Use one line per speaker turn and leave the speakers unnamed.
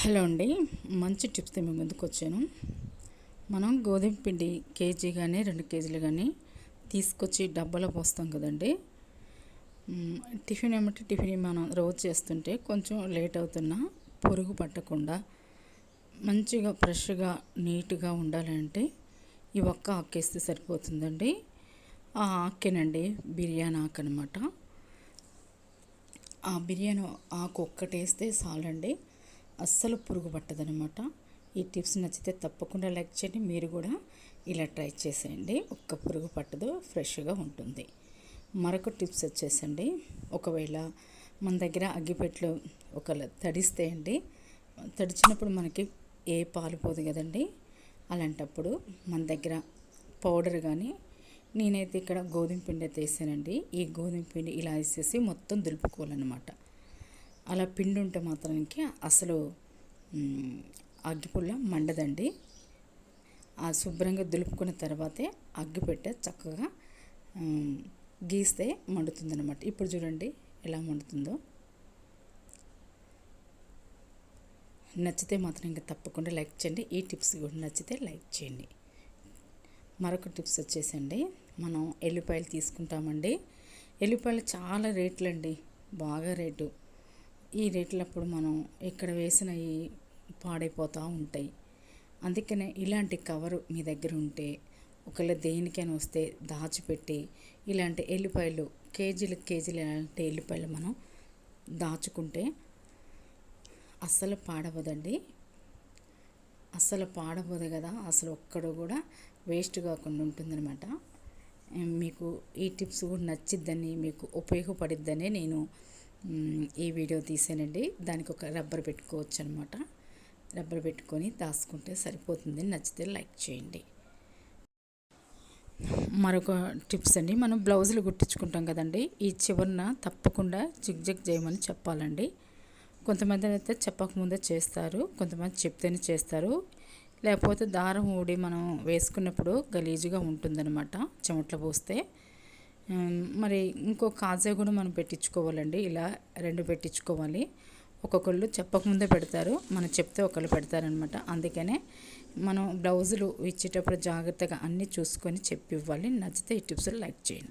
Hello అండి. మంచి టిప్స్తో మేము ముందుకు వచ్చాను. మనం గోధుమ పిండి కేజీ కానీ రెండు కేజీలు కానీ తీసుకొచ్చి డబ్బాలో పోస్తాం కదండి. టిఫిన్ ఏమంటే టిఫిన్ మనం రోజు చేస్తుంటే కొంచెం లేట్ అవుతున్నా పురుగు పట్టకుండా మంచిగా ఫ్రెష్గా నీట్గా ఉండాలంటే ఈ ఒక్క ఆకేస్తే సరిపోతుందండి. ఆ ఆకేనండి బిర్యానీ ఆకు అనమాట ఆ బిర్యానీ ఆకు ఒక్కటేస్తే చాలండి అస్సలు పురుగు పట్టదనమాట ఈ టిప్స్ నచ్చితే తప్పకుండా లైక్ చేయండి. మీరు కూడా ఇలా ట్రై చేసేయండి. ఒక్క పురుగు పట్టదు ఫ్రెష్గా ఉంటుంది. మరొక టిప్స్ వచ్చేసండి. ఒకవేళ మన దగ్గర అగ్గిపెట్లు ఒక తడిస్తే అండి తడిచినప్పుడు మనకి ఏ పాలు పోదు కదండి. అలాంటప్పుడు మన దగ్గర పౌడర్ కానీ నేనైతే ఇక్కడ గోధుమ పిండి అయితే వేసానండి. ఈ గోధుమ పిండి ఇలా వేసేసి మొత్తం దులుపుకోవాలన్నమాట. అలా పిండి ఉంటే మాత్రానికి అసలు అగ్గిపుల్ల మండదండి. ఆ శుభ్రంగా దులుపుకున్న తర్వాతే అగ్గి పెట్టే చక్కగా గీస్తే మండుతుందన్నమాట. ఇప్పుడు చూడండి ఎలా మండుతుందో. నచ్చితే మాత్రం ఇంకా తప్పకుండా లైక్ చేయండి. ఈ టిప్స్ కూడా నచ్చితే లైక్ చేయండి. మరొక టిప్స్ వచ్చేసండి. మనం ఎల్లిపాయలు తీసుకుంటామండి. ఎల్లిపాయలు చాలా రేట్లు అండి బాగా రేటు. ఈ రేట్లప్పుడు మనం ఎక్కడ వేసినవి పాడైపోతూ ఉంటాయి. అందుకనే ఇలాంటి కవరు మీ దగ్గర ఉంటే ఒకవేళ దేనికైనా వస్తే దాచిపెట్టి ఇలాంటి ఎల్లిపాయలు కేజీలు కేజీలు ఇలాంటి ఎల్లిపాయలు మనం దాచుకుంటే అస్సలు పాడవదండి. అస్సలు పాడబోదు కదా అసలు ఒక్కడు కూడా వేస్ట్ కాకుండా ఉంటుందన్నమాట. మీకు ఈ టిప్స్ కూడా నచ్చిద్దని మీకు ఉపయోగపడిద్దని నేను ఈ వీడియో తీసానండి. దానికి ఒక రబ్బర్ పెట్టుకోవచ్చు అనమాట రబ్బర్ పెట్టుకొని దాచుకుంటే సరిపోతుంది. నచ్చితే లైక్ చేయండి. మరొక టిప్స్ అండి. మనం బ్లౌజులు కుట్టించుకుంటాం కదండి. ఈ చివరిన తప్పకుండా జిగ్ చేయమని చెప్పాలండి. కొంతమంది అయితే చెప్పకముందే చేస్తారు. కొంతమంది చెప్తేనే చేస్తారు. లేకపోతే దారం ఊడి మనం వేసుకున్నప్పుడు గలీజుగా ఉంటుందన్నమాట. చెమట్లు పోస్తే. మరి ఇంకో కాజా కూడా మనం పెట్టించుకోవాలండి. ఇలా రెండు పెట్టించుకోవాలి. ఒక్కొక్కళ్ళు చెప్పకముందే పెడతారు. మనం చెప్తే ఒకళ్ళు పెడతారనమాట. అందుకనే మనం బ్లౌజులు ఇచ్చేటప్పుడు జాగ్రత్తగా అన్నీ చూసుకొని చెప్పి ఇవ్వాలి. నచ్చితే ఈ టిప్స్ లైక్ చేయండి.